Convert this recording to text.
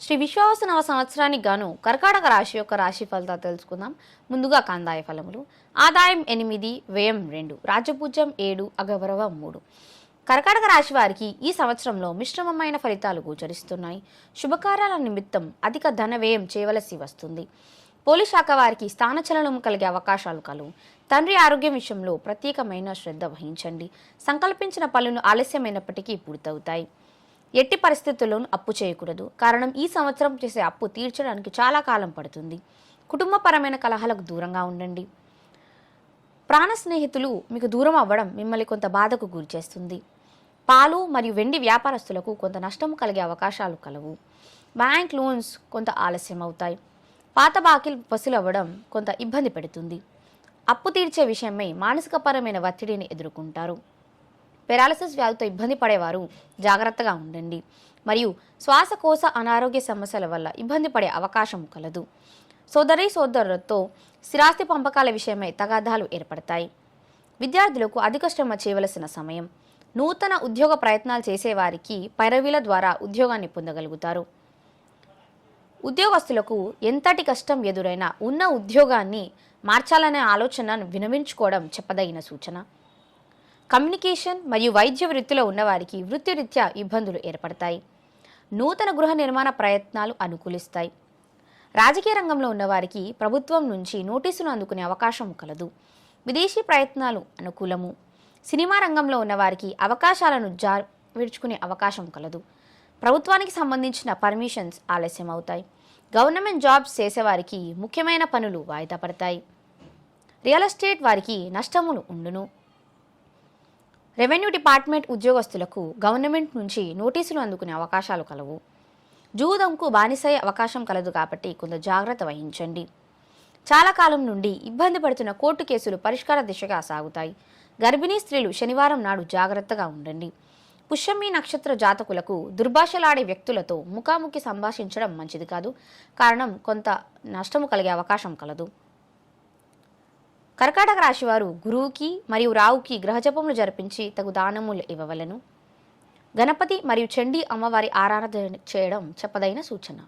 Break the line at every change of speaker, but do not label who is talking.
శ్రీ విశ్వాసనవ సంవత్సరానికి గాను కర్కాటక రాశి యొక్క రాశి ఫలితాలు తెలుసుకుందాం. ముందుగా కందాయ ఫలములు. ఆదాయం ఎనిమిది వ్యయం రెండు రాజపూజ్యం ఏడు అగౌరవం మూడు. కర్కాటక రాశి వారికి ఈ సంవత్సరంలో మిశ్రమమైన ఫలితాలు గోచరిస్తున్నాయి. శుభకార్యాల నిమిత్తం అధిక ధన వ్యయం చేయవలసి వస్తుంది. పోలీస్ శాఖ వారికి స్థానచలనం కలిగే అవకాశాలు కలువు తండ్రి ఆరోగ్యం విషయంలో ప్రత్యేకమైన శ్రద్ధ వహించండి. సంకల్పించిన పనులు ఆలస్యమైనప్పటికీ పూర్తవుతాయి. ఎట్టి పరిస్థితుల్లోనూ అప్పు చేయకూడదు. కారణం ఈ సంవత్సరం చేసే అప్పు తీర్చడానికి చాలా కాలం పడుతుంది. కుటుంబపరమైన కలహాలకు దూరంగా ఉండండి. ప్రాణ స్నేహితులు మీకు దూరం అవ్వడం మిమ్మల్ని కొంత బాధకు గురిచేస్తుంది పాలు మరియు వెండి వ్యాపారస్తులకు కొంత నష్టం కలిగే అవకాశాలు కలవు. బ్యాంక్ లోన్స్ కొంత ఆలస్యం అవుతాయి. పాత బాకీలు వసూలవ్వడం కొంత ఇబ్బంది పెడుతుంది. అప్పు తీర్చే విషయమై మానసికపరమైన ఒత్తిడిని ఎదుర్కొంటారు. పెరాలసిస్ వ్యాధితో ఇబ్బంది పడేవారు. జాగ్రత్తగా ఉండండి. మరియు శ్వాసకోశ అనారోగ్య సమస్యల వల్ల ఇబ్బంది పడే అవకాశం కలదు. సోదరి సోదరులతో స్థిరాస్తి పంపకాల విషయమై తగాదాలు ఏర్పడతాయి. విద్యార్థులకు అధిక శ్రమ చేయవలసిన సమయం. నూతన ఉద్యోగ ప్రయత్నాలు చేసేవారికి పైరవీల ద్వారా ఉద్యోగాన్ని పొందగలుగుతారు. ఉద్యోగస్తులకు ఎంతటి కష్టం ఎదురైనా ఉన్న ఉద్యోగాన్ని మార్చాలనే ఆలోచనను వినవించుకోవడం చెప్పదగిన సూచన. కమ్యూనికేషన్ మరియు వైద్య వృత్తిలో ఉన్నవారికి వృత్తిరీత్యా ఇబ్బందులు ఏర్పడతాయి. నూతన గృహ నిర్మాణ ప్రయత్నాలు అనుకూలిస్తాయి. రాజకీయ రంగంలో ఉన్నవారికి ప్రభుత్వం నుంచి నోటీసును అందుకునే అవకాశం కలదు. విదేశీ ప్రయత్నాలు అనుకూలము. సినిమా రంగంలో ఉన్నవారికి అవకాశాలను జార్ విడుచుకునే అవకాశం కలదు. ప్రభుత్వానికి సంబంధించిన పర్మిషన్స్ ఆలస్యం అవుతాయి గవర్నమెంట్ జాబ్స్ చేసేవారికి ముఖ్యమైన పనులు వాయిదా పడతాయి. రియల్ ఎస్టేట్ వారికి నష్టములు ఉండును. రెవెన్యూ డిపార్ట్మెంట్ ఉద్యోగస్తులకు గవర్నమెంట్ నుంచి నోటీసులు అందుకునే అవకాశాలు కలవు. జూదంకు బానిసయ్యే అవకాశం కలదు కాబట్టి కొంత జాగ్రత్త వహించండి. చాలా కాలం నుండి ఇబ్బంది పడుతున్న కోర్టు కేసులు పరిష్కార దిశగా సాగుతాయి. గర్భిణీ స్త్రీలు శనివారం నాడు జాగ్రత్తగా ఉండండి. పుష్యమి నక్షత్ర జాతకులకు దుర్భాషలాడే వ్యక్తులతో ముఖాముఖి సంభాషించడం మంచిది కాదు. కారణం కొంత నష్టము కలిగే అవకాశం కలదు. కర్కాటక రాశివారు గురువుకి మరియు రావుకి గ్రహజపములు జరిపించి తగు దానములు ఇవ్వవలను. గణపతి మరియు చండీ అమ్మవారి ఆరాధన చేయడం చెప్పదైన సూచన.